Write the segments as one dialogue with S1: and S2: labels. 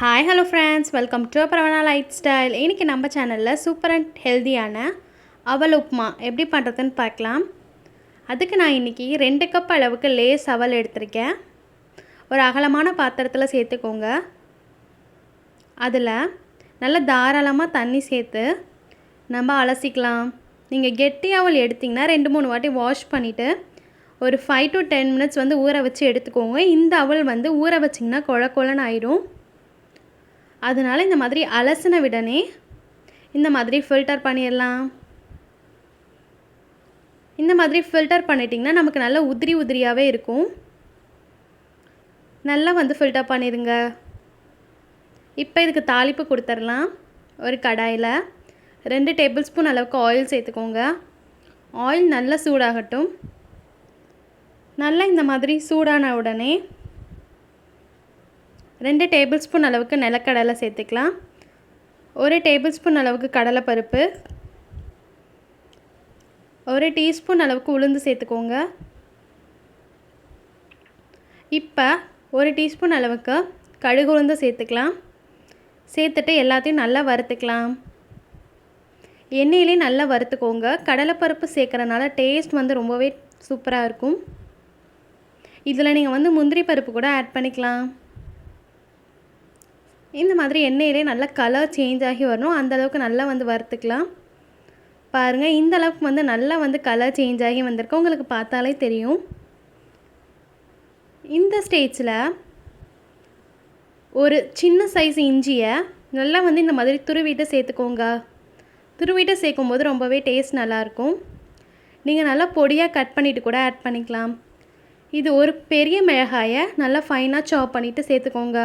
S1: Hi hello friends welcome to Paravana lifestyle இன்றைக்கி நம்ம சேனலில் சூப்பர் அண்ட் ஹெல்த்தியான அவல் உப்புமா எப்படி பண்ணுறதுன்னு பார்க்கலாம். அதுக்கு நான் இன்றைக்கி ரெண்டு கப் அளவுக்கு லேஸ் அவல் எடுத்திருக்கேன். ஒரு அகலமான பாத்திரத்தில் சேர்த்துக்கோங்க. அதில் நல்லா தாராளமாக தண்ணி சேர்த்து நம்ம அலசிக்கலாம். நீங்கள் கெட்டி அவல் எடுத்திங்கன்னா ரெண்டு மூணு வாட்டி வாஷ் பண்ணிவிட்டு ஒரு ஃபைவ் டு டென் மினிட்ஸ் வந்து ஊற வச்சு எடுத்துக்கோங்க. இந்த அவல் வந்து ஊற வச்சிங்கன்னா குழ குழன்னு ஆயிடும். அதனால் இந்த மாதிரி அலசின விடனே இந்த மாதிரி ஃபில்டர் பண்ணிடலாம். இந்த மாதிரி ஃபில்டர் பண்ணிட்டிங்கன்னா நமக்கு நல்லா உதிரி உதிரியாகவே இருக்கும். நல்லா வந்து ஃபில்டர் பண்ணிடுங்க. இப்போ இதுக்கு தாளிப்பு கொடுத்துடலாம் ஒரு கடாயில் ரெண்டு டேபிள் ஸ்பூன் அளவுக்கு ஆயில் சேர்த்துக்கோங்க. ஆயில் நல்லா சூடாகட்டும். நல்லா இந்த மாதிரி சூடான உடனே ரெண்டு டேபிள் ஸ்பூன் அளவுக்கு நிலக்கடலை சேர்த்துக்கலாம். ஒரு டேபிள் ஸ்பூன் அளவுக்கு கடலைப்பருப்பு. ஒரு டீஸ்பூன் அளவுக்கு உளுந்து சேர்த்துக்கோங்க. இப்போ ஒரு டீஸ்பூன் அளவுக்கு கடுகு உளுந்து சேர்த்துக்கலாம். சேர்த்துட்டு எல்லாத்தையும் நல்லா வறுத்துக்கலாம். எண்ணெயிலே நல்லா வறுத்துக்கோங்க. கடலைப்பருப்பு சேர்க்குறனால டேஸ்ட் வந்து ரொம்பவே சூப்பராக இருக்கும். இதில் நீங்கள் வந்து முந்திரி பருப்பு கூட ஆட் பண்ணிக்கலாம். இந்த மாதிரி எண்ணெயிலே நல்லா கலர் சேஞ்ச் ஆகி வரணும். அந்தளவுக்கு நல்லா வந்து வறுத்துக்கலாம். பாருங்கள் இந்த அளவுக்கு வந்து நல்லா வந்து கலர் சேஞ்ச் ஆகி வந்திருக்கு. உங்களுக்கு பார்த்தாலே தெரியும். இந்த ஸ்டேஜில் ஒரு சின்ன சைஸ் இஞ்சியை நல்லா வந்து இந்த மாதிரி துருவிட்டு சேர்த்துக்கோங்க. துருவிட்டு சேர்க்கும்போது ரொம்பவே டேஸ்ட் நல்லாயிருக்கும். நீங்கள் நல்லா பொடியாக கட் பண்ணிவிட்டு கூட ஆட் பண்ணிக்கலாம். இது ஒரு பெரிய மிளகாயை நல்லா ஃபைனாக சாப் பண்ணிவிட்டு சேர்த்துக்கோங்க.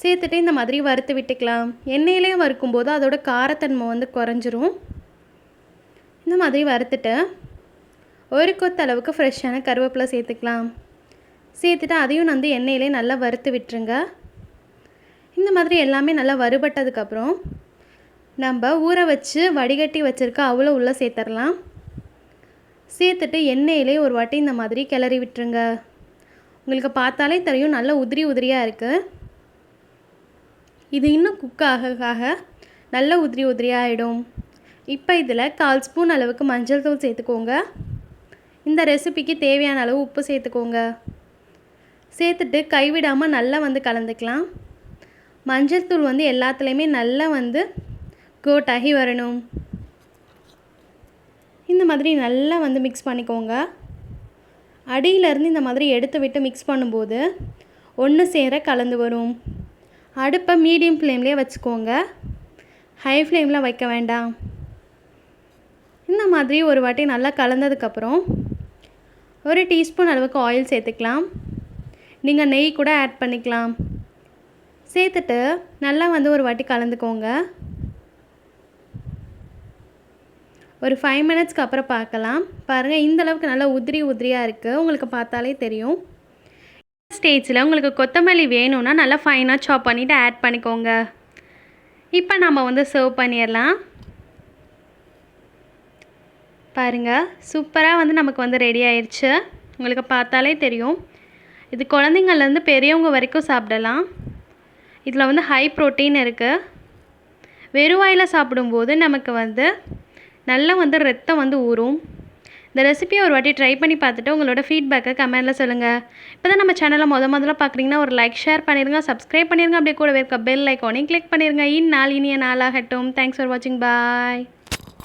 S1: சேர்த்துட்டு இந்த மாதிரி வறுத்து விட்டுக்கலாம். எண்ணெயிலையும் வறுக்கும்போது அதோட காரத்தன்மை வந்து குறைஞ்சிரும். இந்த மாதிரி வறுத்துட்டு ஒரு கொத்து அளவுக்கு ஃப்ரெஷ்ஷான கருவேப்பிலை சேர்த்துக்கலாம். சேர்த்துட்டு அதையும் வந்து எண்ணெயிலே நல்லா வறுத்து விட்டுருங்க. இந்த மாதிரி எல்லாமே நல்லா வறுபட்டதுக்கப்புறம் நம்ம ஊற வச்சு வடிகட்டி வச்சுருக்க அவ்வளோ உள்ளே சேர்த்துடலாம் சேர்த்துட்டு எண்ணெயிலே ஒரு வாட்டி இந்த மாதிரி கிளறி விட்டுருங்க. உங்களுக்கு பார்த்தாலே தெரியும் நல்லா உதிரி உதிரியாக இருக்குது இது இன்னும் குக் ஆக ஆக நல்ல உதிரி உதிரியாகிடும் இப்போ இதில் கால் ஸ்பூன் அளவுக்கு மஞ்சள் தூள் சேர்த்துக்கோங்க. இந்த ரெசிபிக்கு தேவையான அளவு உப்பு சேர்த்துக்கோங்க. சேர்த்துட்டு கைவிடாமல் நல்லா வந்து கலந்துக்கலாம். மஞ்சள் தூள் வந்து எல்லாத்துலேயுமே நல்லா வந்து கோட்டாகி வரணும். இந்த மாதிரி நல்லா வந்து மிக்ஸ் பண்ணிக்கோங்க. அடியிலேருந்து இந்த மாதிரி எடுத்து விட்டு மிக்ஸ் பண்ணும்போது ஒன்று சேர கலந்து வரும். அடுப்பை மீடியம் ஃப்ளேம்லேயே வச்சுக்கோங்க. ஹை ஃப்ளேமில் வைக்க வேண்டாம். இந்த மாதிரி ஒரு வாட்டி நல்லா கலந்ததுக்கப்புறம் ஒரு டீஸ்பூன் அளவுக்கு ஆயில் சேர்த்துக்கலாம். நீங்கள் நெய் கூட ஆட் பண்ணிக்கலாம். சேர்த்துட்டு நல்லா வந்து ஒரு வாட்டி கலந்துக்கோங்க. ஒரு ஃபைவ் மினிட்ஸ்க்கு அப்புறம் பார்க்கலாம். பாருங்கள் இந்த அளவுக்கு நல்லா உதிரி உதிரியாக இருக்குது உங்களுக்கு பார்த்தாலே தெரியும். ஸ்டேஜில் உங்களுக்கு கொத்தமல்லி வேணும்னா நல்லா ஃபைனாக சாப் பண்ணிவிட்டு ஆட் பண்ணிக்கோங்க. இப்போ நம்ம வந்து சர்வ் பண்ணிடலாம். பாருங்கள் சூப்பராக வந்து நமக்கு வந்து ரெடி ஆயிடுச்சு உங்களுக்கு பார்த்தாலே தெரியும். இது குழந்தைங்கள்லேருந்து பெரியவங்க வரைக்கும் சாப்பிடலாம். இதில் வந்து ஹை ப்ரோட்டீன் இருக்குது வெறுவாயில் சாப்பிடும்போது நமக்கு வந்து நல்லா வந்து ரத்தம் வந்து ஊறும். இந்த ரெசிபியை ஒரு வாட்டி ட்ரை பண்ணி பார்த்துட்டு உங்களோட ஃபீட்பேக்கை கமெண்ட்டில் சொல்லுங்கள் இப்போ தான் நம்ம சேனலை முத முதல்ல பார்க்குறீங்கன்னா ஒரு லைக் ஷேர் பண்ணிடுங்க சப்ஸ்கிரைப் பண்ணிடுங்க அப்படியே கூட இருக்க பெல் ஐக்கானையும் கிளிக் பண்ணிடுங்க இந்நாள் இனிய நாளாகட்டும். தேங்க்ஸ் ஃபார் வாட்சிங் பாய்